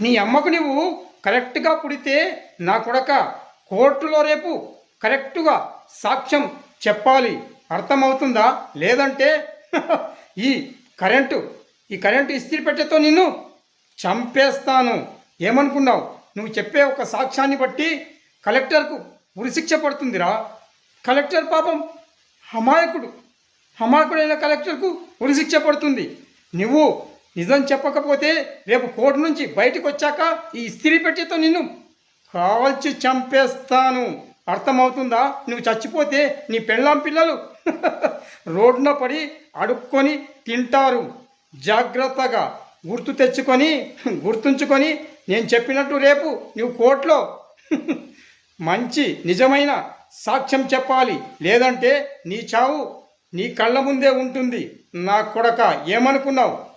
నీ అమ్మకు నువ్వు కరెక్ట్గా పుడితే నా కొడక కోర్టులో రేపు కరెక్టుగా సాక్ష్యం చెప్పాలి. అర్థమవుతుందా? లేదంటే ఈ కరెంటు ఈ కరెంటు ఇస్త్రీ పెట్టెతో నిన్ను చంపేస్తాను. ఏమనుకున్నావు? నువ్వు చెప్పే ఒక సాక్ష్యాన్ని బట్టి కలెక్టర్కు ఉరిశిక్ష పడుతుందిరా. కలెక్టర్ పాపం అమాయకుడు అమాయకుడైన కలెక్టర్కు ఉరిశిక్ష పడుతుంది. నువ్వు నిజం చెప్పకపోతే రేపు కోర్టు నుంచి బయటకు వచ్చాక ఈ ఇస్త్రీ పెట్టితో నిన్ను కాల్చి చంపేస్తాను. అర్థమవుతుందా? నువ్వు చచ్చిపోతే నీ పెళ్ళాం పిల్లలు రోడ్డున పడి అడుక్కొని తింటారు. జాగ్రత్తగా గుర్తు తెచ్చుకొని గుర్తుంచుకొని నేను చెప్పినట్టు రేపు నువ్వు కోర్టులో మంచి నిజమైన సాక్ష్యం చెప్పాలి. లేదంటే నీ చావు నీ కళ్ళ ముందే ఉంటుంది. నా కొడక ఏమనుకున్నావు?